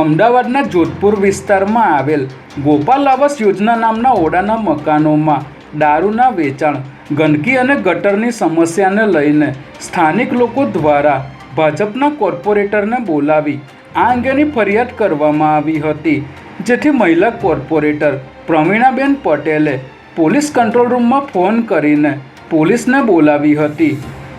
અમદાવાદના જોધપુર વિસ્તારમાં આવેલ ગોપાલ આવાસ યોજના નામના ઓડાના મકાનોમાં દારૂના વેચાણ, ગંદકી અને ગટરની સમસ્યાને લઈને સ્થાનિક લોકો દ્વારા ભાજપના કોર્પોરેટરને બોલાવી આ અંગેની ફરિયાદ કરવામાં આવી હતી, જેથી મહિલા કોર્પોરેટર પ્રવીણાબેન પટેલે પોલીસ કંટ્રોલ રૂમમાં ફોન કરીને પોલીસને બોલાવી હતી.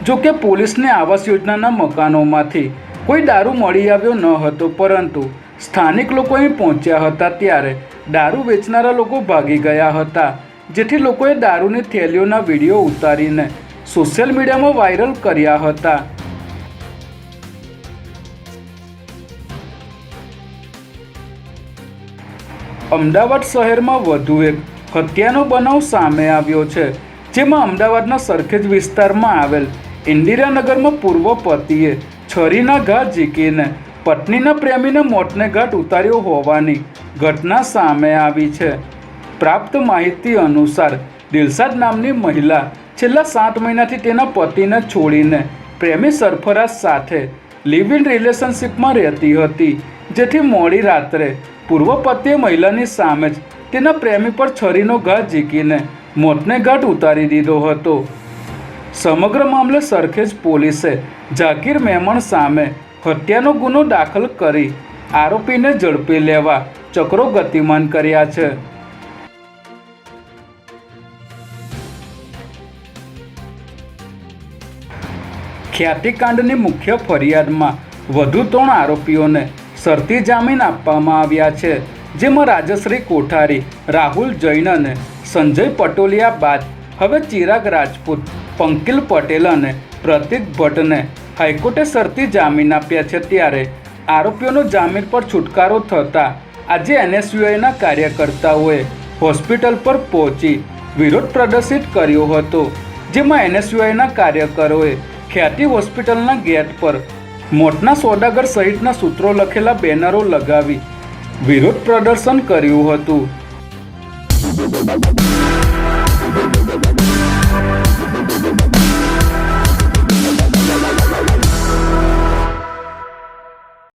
જો કે પોલીસને આવાસ યોજનાના મકાનોમાંથી કોઈ દારૂ મળી આવ્યો ન હતો, પરંતુ સ્થાનિક લોકો અહીં પહોંચ્યા હતા ત્યારે દારૂ વેચનારા લોકો ભાગી ગયા હતા, જેથી લોકોએ દારૂની થેલીઓના વીડિયો ઉતારીને સોશિયલ મીડિયામાં વાયરલ કર્યા હતા. અમદાવાદ શહેરમાં વધુ એક હત્યાનો બનાવ સામે આવ્યો છે, જેમાં અમદાવાદના સરખેજ વિસ્તારમાં આવેલ ઇન્દિરાનગરમાં પૂર્વ પતિએ છરીના ઘા ઝીકીને પત્નીના પ્રેમીને મોતને ઘાટ ઉતાર્યો હોવાની ઘટના સામે આવી છે. પ્રાપ્ત માહિતી અનુસાર દિલસાદ નામની મહિલા છેલ્લા સાત મહિનાથી તેના પતિને છોડીને પ્રેમી સરફરાજ સાથે લિવ ઇન રિલેશનશિપમાં રહેતી હતી, જેથી મોડી રાત્રે પૂર્વ પતિએ મહિલાની સામે જ તેના પ્રેમી પર છરીનો ઘા ઝીકીને મોતને ઘાટ ઉતારી દીધો હતો. સમગ્ર મામલે સરખેજ પોલીસે ઝાકીર મહેમણ સામે હત્યાનો ગુનો દાખલ કરી આરોપીને ઝડપી લેવા ચક્રો ગતિમાન કર્યા છે. ખ્યાતિકાંડની મુખ્ય ફરિયાદમાં વધુ ત્રણ આરોપીઓને શરતી જામીન આપવામાં આવ્યા છે, જેમાં રાજશ્રી કોઠારી, રાહુલ જૈન અને સંજય પટોલિયા બાદ હવે ચિરાગ રાજપૂત, પંકિલ પટેલ અને પ્રતિક ભટ્ટને હાઈકોર્ટે શરતી જામીન આપ્યા છે ત્યારે આરોપીઓનો જામીન પર છુટકારો થતાં આજે એનએસયુઆઈના કાર્યકર્તાઓએ હોસ્પિટલ પર પહોંચી વિરોધ પ્રદર્શિત કર્યો હતો, જેમાં એનએસયુઆઈના કાર્યકરોએ ખ્યાતિ હોસ્પિટલના ગેટ પર મોટના સોદાગર સહિતના સૂત્રો લખેલા બેનરો લગાવી વિરોધ પ્રદર્શન કર્યું હતું.